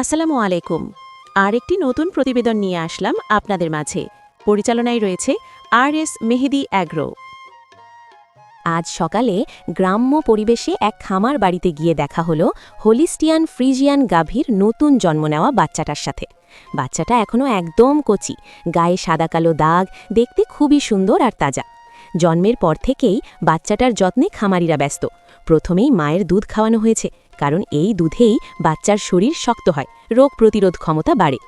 আসসালামু আলাইকুম। আরেকটি নতুন প্রতিবেদন নিয়ে আসলাম আপনাদের মাঝে। পরিচালনায় রয়েছে আর এস মেহেদি অ্যাগ্রো। আজ সকালে গ্রাম্য পরিবেশে এক খামার বাড়িতে গিয়ে দেখা হলো হোলিস্টিয়ান ফ্রিজিয়ান গাভীর নতুন জন্ম নেওয়া বাচ্চাটার সাথে। বাচ্চাটা এখনও একদম কচি, গায়ে সাদা কালো দাগ, দেখতে খুবই সুন্দর আর তাজা। জন্মের পর থেকেই বাচ্চাটার যত্নে খামারিরা ব্যস্ত। প্রথমেই মায়ের দুধ খাওয়ানো হয়েছে। কারণ এই দুধেই বাচ্চার শরীর শক্ত হয়, রোগ প্রতিরোধ ক্ষমতা বাড়ে।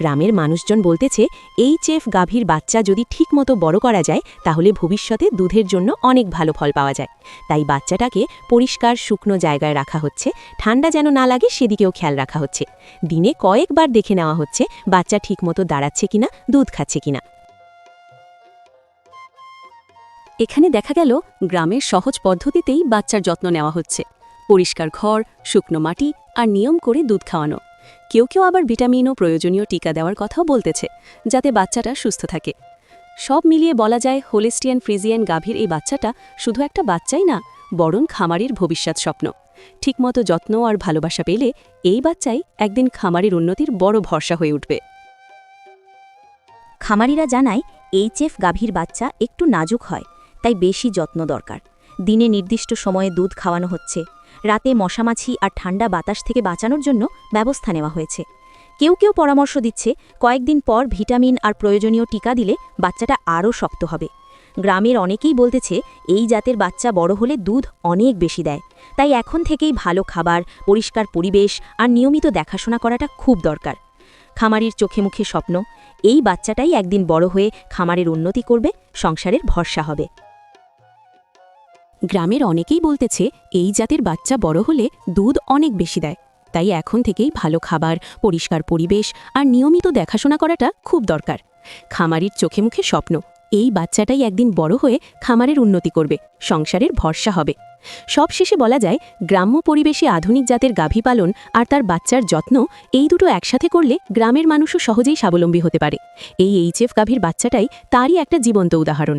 গ্রামের মানুষজন বলতেছে, এই চেফ গাভীর বাচ্চা যদি ঠিকমতো বড় করা যায়, তাহলে ভবিষ্যতে দুধের জন্য অনেক ভালো ফল পাওয়া যায়। তাই বাচ্চাটাকে পরিষ্কার শুকনো জায়গায় রাখা হচ্ছে, ঠান্ডা যেন না লাগে সেদিকেও খেয়াল রাখা হচ্ছে। দিনে কয়েকবার দেখে নেওয়া হচ্ছে, বাচ্চা ঠিকমতো দাঁড়াচ্ছে কিনা, দুধ খাচ্ছে কিনা। এখানে দেখা গেল, গ্রামের সহজ পদ্ধতিতেই বাচ্চার যত্ন নেওয়া হচ্ছে। পরিষ্কার ঘর, শুকনো মাটি আর নিয়ম করে দুধ খাওয়ানো। কেউ কেউ আবার ভিটামিন ও প্রয়োজনীয় টিকা দেওয়ার কথাও বলতেছে, যাতে বাচ্চাটা সুস্থ থাকে। সব মিলিয়ে বলা যায়, হোলেস্টিয়ান ফ্রিজিয়ান গাভীর এই বাচ্চাটা শুধু একটা বাচ্চাই না, বরং খামারির ভবিষ্যৎ স্বপ্ন। ঠিকমতো যত্ন আর ভালোবাসা পেলে এই বাচ্চাই একদিন খামারের উন্নতির বড় ভরসা হয়ে উঠবে। খামারিরা জানায়, এইচএফ গাভীর বাচ্চা একটু নাজুক হয়, তাই বেশি যত্ন দরকার। দিনে নির্দিষ্ট সময়ে দুধ খাওয়ানো হচ্ছে রাতে মশামাছি আর ঠান্ডা বাতাস থেকে বাঁচানোর জন্য ব্যবস্থা নেওয়া হয়েছে। কেউ কেউ পরামর্শ দিচ্ছে, কয়েকদিন পর ভিটামিন আর প্রয়োজনীয় টিকা দিলে বাচ্চাটা আরও শক্ত হবে। গ্রামের অনেকেই বলতেছে, এই জাতের বাচ্চা বড় হলে দুধ অনেক বেশি দেয়। তাই এখন থেকেই ভালো খাবার, পরিষ্কার পরিবেশ আর নিয়মিত দেখাশোনা করাটা খুব দরকার। খামারির চোখে মুখে স্বপ্ন, এই বাচ্চাটাই একদিন বড় হয়ে খামারের উন্নতি করবে, সংসারের ভরসা হবে। গ্রামের অনেকেই বলতেছে, এই জাতের বাচ্চা বড় হলে দুধ অনেক বেশি দেয়। তাই এখন থেকেই ভালো খাবার, পরিষ্কার পরিবেশ আর নিয়মিত দেখাশোনা করাটা খুব দরকার। খামারির চোখে মুখে স্বপ্ন, এই বাচ্চাটাই একদিন বড় হয়ে খামারের উন্নতি করবে, সংসারের ভরসা হবে। সবশেষে বলা যায়, গ্রাম্য পরিবেশে আধুনিক জাতের গাভী পালন আর তার বাচ্চার যত্ন, এই দুটো একসাথে করলে গ্রামের মানুষও সহজেই স্বাবলম্বী হতে পারে। এই এইচএফ গাভীর বাচ্চাটাই তারই একটা জীবন্ত উদাহরণ।